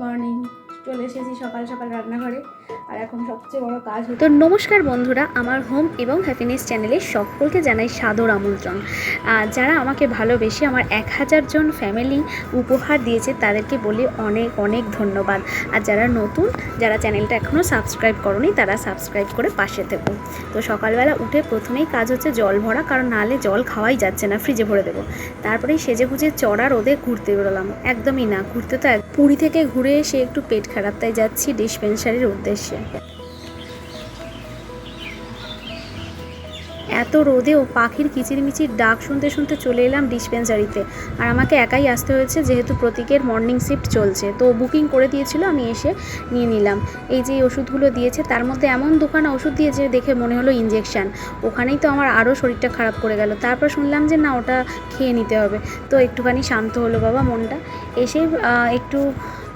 Morning চলে এসেছি সকাল সকাল রান্নাঘরে। আর এখন সবচেয়ে বড় কাজ তো নমস্কার বন্ধুরা, আমার হোম এবং হ্যাপিনেস চ্যানেলে সকলকে জানাই সাদর আমন্ত্রণ। যারা আমাকে ভালোবেসে আমার এক হাজার জন ফ্যামিলি উপহার দিয়েছে, তাদেরকে বলি অনেক অনেক ধন্যবাদ। আর যারা নতুন, যারা চ্যানেলটা এখনও সাবস্ক্রাইব করনি, তারা সাবস্ক্রাইব করে পাশে থেকো। তো সকালবেলা উঠে প্রথমেই কাজ হচ্ছে জল ভরা, কারণ নাহলে জল খাওয়াই যাচ্ছে না ফ্রিজে ভরে দেবো। তারপরেই সেজে গুজে চড়া রোদে ঘুরতে বেরোলাম। একদমই না, ঘুরতে তো পুরী থেকে ঘুরে এসে একটু পেট তাই যাচ্ছি ডিসপেন্সারির উদ্দেশ্যে। এত রোদেও পাখির কিচিরমিচির ডাক শুনতে শুনতে চলে এলাম ডিসপেন্সারিতে। আর আমাকে একাই আসতে হয়েছে, যেহেতু প্রতীকের মর্নিং শিফট চলছে। তো বুকিং করে দিয়েছিল, আমি এসে নিয়ে নিলাম। এই যে ওষুধগুলো দিয়েছে, তার মধ্যে এমন দোকানে ওষুধ দিয়েছে, দেখে মনে হলো ইঞ্জেকশান ওখানেই তো আমার আরও শরীরটা খারাপ করে গেল। তারপর শুনলাম যে, না, ওটা খেয়ে নিতে হবে। তো একটুখানি শান্ত হলো বাবা মনটা। এসে একটু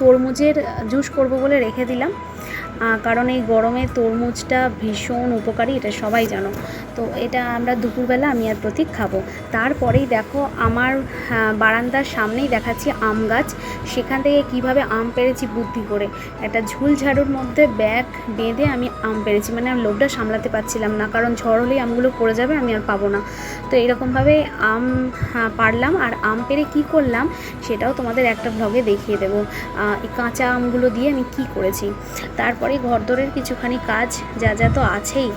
তরমুজের জুস করব বলে রেখে দিলাম। কারণ এই গরমে তরমুজটা ভীষণ উপকারী এটা সবাই জানো। তো এটা আমরা দুপুরবেলা আমি আর প্রতীক খাব। তারপরেই দেখো আমার বারান্দার সামনেই দেখাচ্ছি আম গাছ। সেখান থেকে কীভাবে আম পেরেছি বুদ্ধি করে। একটা ঝুল ঝাড়ুর মধ্যে ব্যাগ বেঁধে আমি আম পেরেছি। মানে আমি লোভটা সামলাতে পারছিলাম না কারণ ঝড় হলেই আমগুলো পড়ে যাবে আমি আর পাবো না। তো এরকমভাবে আম আহ, পারলাম। আর আম পেরে কি করলাম সেটাও তোমাদের একটা ভ্লগে দেখিয়ে দেবো। এই কাঁচা আমগুলো দিয়ে আমি কি করেছি? তারপরে ঘরদোরের কিছুখানি কাজ, যা যা তো আছেই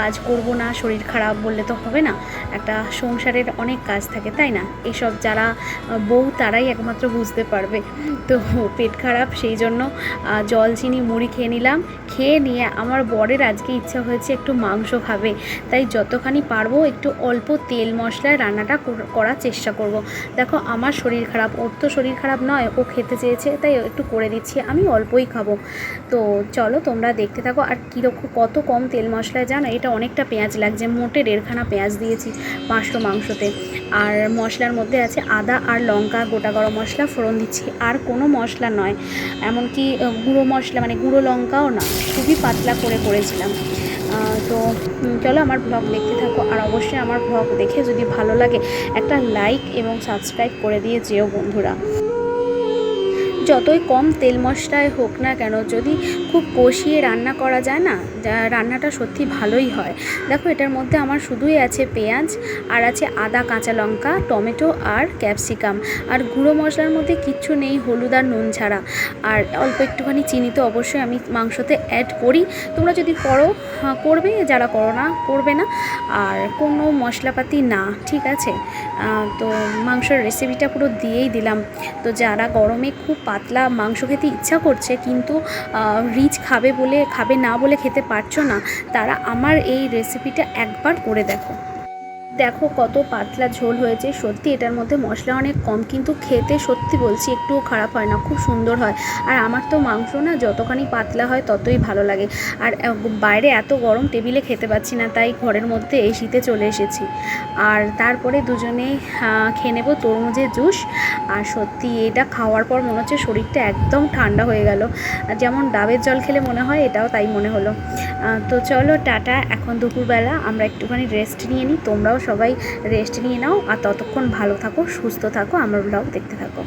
কাজ করব না, শরীর খারাপ বললে তো হবে না। একটা সংসারের অনেক কাজ থাকে, তাই না? এসব যারা বউ, তারাই একমাত্র বুঝতে পারবে। তো পেট খারাপ, সেই জন্য জল, চিনি, মুড়ি খেয়ে নিলাম। খেয়ে নিয়ে আমার বরের আজকে ইচ্ছা হয়েছে একটু মাংস খাবে। তাই যতখানি পারব একটু অল্প তেল মশলায় রান্নাটা করার চেষ্টা করব। দেখো, আমার শরীর খারাপ, ওর তো শরীর খারাপ নয়, ও খেতে চেয়েছে, তাই একটু করে দিচ্ছি, আমি অল্পই খাব। তো চলো তোমরা দেখতে থাকো আর কীরকম কত কম তেল মশলায় জানো? এটা অনেকটা পেঁয়াজ লাগছে, মোটে দেড়খানা পেঁয়াজ দিয়েছি পাঁচশো মাংসতে। আর মশলার মধ্যে আছে আদা আর লঙ্কা, গোটা গরম মশলা, ফোড়ন দিচ্ছি। আর কোনো মশলা নয়, এমনকি গুঁড়ো মশলা মানে গুঁড়ো লঙ্কাও না, খুবই পাতলা করে করেছিলাম। তো চলো আমার ব্লগ দেখতে থাকো। আর অবশ্যই আমার ব্লগ দেখে যদি ভালো লাগে, একটা লাইক এবং সাবস্ক্রাইব করে দিয়ে যেও বন্ধুরা। যতই কম তেল মশলায় হোক না কেন যদি খুব কষিয়ে রান্না করা যায় না রান্নাটা সত্যি ভালোই হয়। দেখো এটার মধ্যে আমার শুধুই আছে পেঁয়াজ আর আছে আদা কাঁচা লঙ্কা টমেটো আর ক্যাপসিকাম। আর গুঁড়ো মশলার মধ্যে কিচ্ছু নেই হলুদ আর নুন ছাড়া। আর অল্প একটুখানি চিনি তো অবশ্যই আমি মাংসতে অ্যাড করি। তোমরা যদি করো হ্যাঁ, করবে যারা করো না করবে না। আর কোনো মশলাপাতি না ঠিক আছে? তো মাংসের রেসিপিটা পুরো দিয়েই দিলাম। তো যারা গরমে খুব পাতলা মাংস খেতে ইচ্ছা করছে, কিন্তু রিচ খাবে বলে, খাবে না বলে খেতে পারছ না, তারা আমার এই রেসিপিটা একবার করে দেখো। দেখো কত পাতলা ঝোল হয়েছে। সত্যি এটার মধ্যে মশলা অনেক কম, কিন্তু খেতে সত্যি বলছি একটুও খারাপ হয় না, খুব সুন্দর হয়। আর আমার তো মাংস না যতখানি পাতলা হয় ততই ভালো লাগে। আর বাইরে এত গরম টেবিলে খেতে পাচ্ছি না, তাই ঘরের মধ্যে এই শীতে চলে এসেছি। আর তারপরে দুজনে খেয়ে নেব তরমুজের জুস। আর সত্যি এটা খাওয়ার পর মনে হচ্ছে শরীরটা একদম ঠান্ডা হয়ে গেল। যেমন ডাবের জল খেলে মনে হয়, এটাও তাই মনে হলো। তো চলো টাটা, এখন দুপুরবেলা আমরা একটুখানি রেস্ট নিয়ে নিই, তোমরাও সবাই রেস্ট নিয়ে নাও আর ততক্ষণ ভালো থাকো সুস্থ থাকো আমার ব্লগ দেখতে থাকো।